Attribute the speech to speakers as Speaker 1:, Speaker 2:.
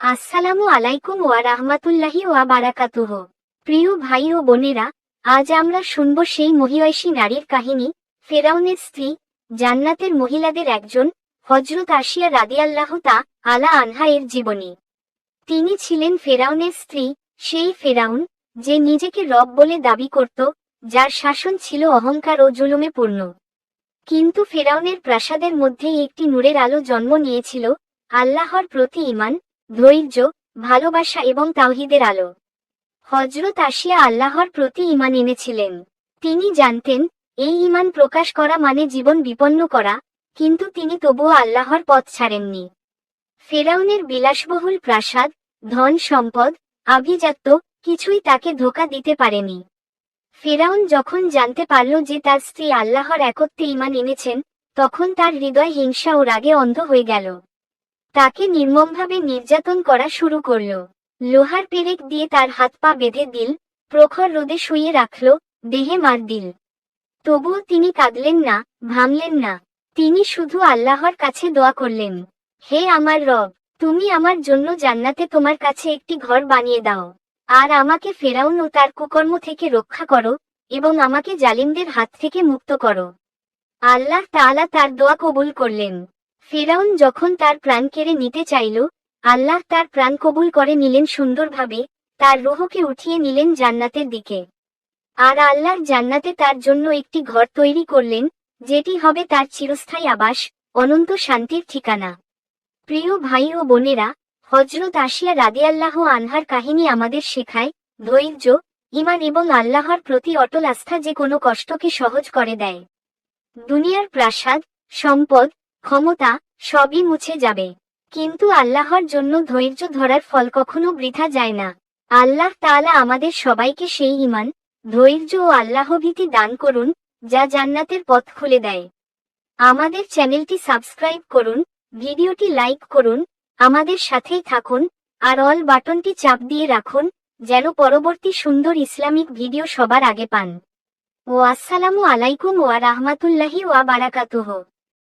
Speaker 1: আসসালামু আলাইকুম ওয়া রাহমাতুল্লাহি ওয়া বারাকাতুহ। প্রিয় ভাই ও বোনেরা, আজ আমরা শুনব সেই মহিয়সী নারীর কাহিনী, ফেরাউনের স্ত্রী, জান্নাতের মহিলাদের একজন হজরত আসিয়া রাদিয়াল্লাহু তা আলা আনহা এর জীবনী। তিনি ছিলেন ফেরাউনের স্ত্রী, সেই ফেরাউন, যে নিজেকে রব বলে দাবি করত, যার শাসন ছিল অহংকার ও জুলুমে পূর্ণ। কিন্তু ফেরাউনের প্রাসাদের মধ্যেই একটি নূরের আলো জন্ম নিয়েছিল, আল্লাহর প্রতি ইমান ধৈর্য, ভালোবাসা এবং তাওহিদের আলো। হজরত আসিয়া আল্লাহর প্রতি ইমান এনেছিলেন। তিনি জানতেন, এই ইমান প্রকাশ করা মানে জীবন বিপন্ন করা, কিন্তু তিনি তবুও আল্লাহর পথ ছাড়েননি। ফেরাউনের বিলাসবহুল প্রাসাদ, ধন সম্পদ, আভিজাত্য, কিছুই তাকে ধোকা দিতে পারেনি। ফেরাউন যখন জানতে পারল যে তার স্ত্রী আল্লাহর একত্রে ইমান এনেছেন, তখন তার হৃদয় হিংসা ও রাগে অন্ধ হয়ে গেল। তাকে নির্মমভাবে নির্যাতন করা শুরু করল। লোহার পেরেক দিয়ে তার হাত পা বেঁধে দিল, প্রখর রোদে শুয়ে রাখল, দেহে মার দিল। তবুও তিনি কাঁদলেন না, ভাঙলেন না। তিনি শুধু আল্লাহর কাছে দোয়া করলেন, হে আমার রব, তুমি আমার জন্য জান্নাতে তোমার কাছে একটি ঘর বানিয়ে দাও। আর আমাকে ফেরাউন ও তার কুকর্ম থেকে রক্ষা করো এবং আমাকে জালিমদের হাত থেকে মুক্ত করো। আল্লাহ তাআলা তার দোয়া কবুল করলেন। ফেরাউন যখন তার প্রাণ কেড়ে নিতে চাইল, আল্লাহ তার প্রাণ কবুল করে নিলেন সুন্দরভাবে, তার রোহকে উঠিয়ে নিলেন জান্নাতের দিকে। আর আল্লাহর জান্নাতে তার জন্য একটি ঘর তৈরি করলেন, যেটি হবে তার চিরস্থায়ী আবাস, অনন্ত শান্তির ঠিকানা। প্রিয় ভাই ও বোনেরা হজরত আসিয়া রাদিয়াল্লাহ আনহার কাহিনী আমাদের শেখায়, ধৈর্য ইমান এবং আল্লাহর প্রতি অটল আস্থা যে কোনো কষ্টকে সহজ করে দেয়। দুনিয়ার প্রাসাদ, সম্পদ ক্ষমতা সবই মুছে যাবে। কিন্তু আল্লাহর জন্য ধৈর্য ধরার ফল কখনো বৃথা যায় না। আল্লাহ তাআলা আমাদের সবাইকে সেই ইমান ধৈর্য ও আল্লাহভীতি দান করুন, যা জান্নাতের পথ খুলে দেয়। আমাদের চ্যানেলটি সাবস্ক্রাইব করুন, ভিডিওটি লাইক করুন, আমাদের সাথেই থাকুন, আর অল বাটনটি চাপ দিয়ে রাখুন, যেন পরবর্তী সুন্দর ইসলামিক ভিডিও সবার আগে পান। ও আসসালামু আলাইকুম ওয়া রাহমাতুল্লাহি ওয়া বারাকাতুহু।